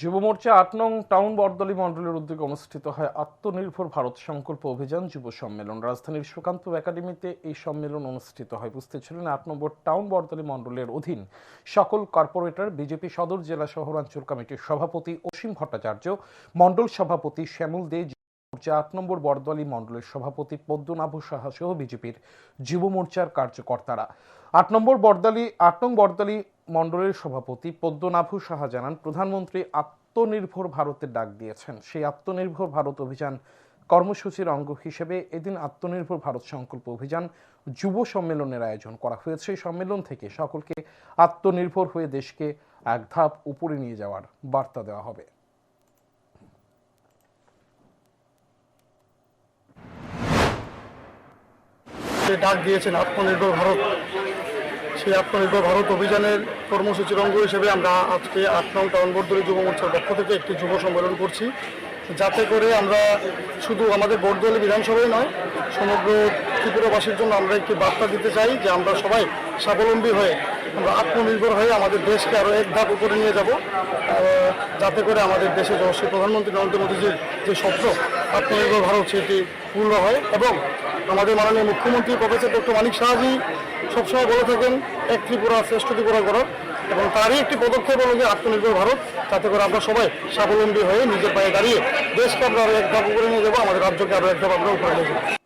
যুব মোর্চা আট নং টাউন বরদলি মণ্ডলের উদ্যোগে অনুষ্ঠিত হয় আত্মনির্ভর ভারত সংকল্প অভিযান যুব সম্মেলন। রাজধানীর সুকান্ত একাডেমিতে এই সম্মেলন অনুষ্ঠিত হয়। উপস্থিত ছিলেন আট নম্বর টাউন বরদলি মণ্ডলের অধীন সকল কর্পোরেটর, বিজেপি সদর জেলা শহরাঞ্চল কমিটির সভাপতি অসীম ভট্টাচার্য, মণ্ডল সভাপতি শ্যামল দে মোর্চা আট নম্বর বরদলি মণ্ডলের সভাপতি পদ্মনাভ সাহা সহ বিজেপির যুব মোর্চার কার্যকর্তারা। আট নম্বর বরদালি আট নং বরদালি মণ্ডলের সভাপতি পদ্মনাভু সাহা জানান, প্রধানমন্ত্রী আত্মনির্ভর ভারতের ডাক দিয়েছেন। সেই আত্মনির্ভর ভারত অভিযান কর্মসূচির অঙ্গ হিসেবে এদিন আত্মনির্ভর ভারত সংকল্প অভিযান যুব সম্মেলনের আয়োজন করা হয়েছে। এই সম্মেলন থেকে সকলকে আত্মনির্ভর হয়ে দেশকে এক ধাপ উপরে নিয়ে যাওয়ার বার্তা দেওয়া হবে। ডাক দিয়েছেন, আত্মনির্ভর ভারত সেই আত্মনির্ভর ভারত অভিযানের কর্মসূচির অঙ্গ হিসেবে আমরা আজকে আট নং টাউন বর্দলি যুব মোর্চার পক্ষ থেকে একটি যুব সম্মেলন করছি। যাতে করে আমরা শুধু আমাদের বর্দলি বিধানসভায় নয়, সমগ্র ত্রিপুরাবাসীর জন্য আমরা একটি বার্তা দিতে চাই যে আমরা সবাই স্বাবলম্বী হয়ে, আমরা আত্মনির্ভর হয়ে আমাদের দেশকে আরও এক ধাপ উপরে নিয়ে যাব। যাতে করে আমাদের দেশে যশস্বী প্রধানমন্ত্রী নরেন্দ্র মোদীজির যে স্বপ্ন, আত্মনির্ভর ভারত সেটি পূর্ণ হয় এবং আমাদের মাননীয় মুখ্যমন্ত্রী প্রফেসর ডক্টর মানিক সাহাজি সবসময় বলে থাকেন, এক ত্রিপুরা শ্রেষ্ঠ ত্রিপুরা করার এবং তারই একটি পদক্ষেপ হল যে আত্মনির্ভর ভারত। তাতে করে আমরা সবাই স্বাবলম্বী হয়ে নিজের পায়ে দাঁড়িয়ে দেশকে আমরা আরও এক ধাপ করে নিয়ে যাব, আমাদের রাজ্যকে আরও এক ধাপ আমরা উপরে নিয়ে যাব।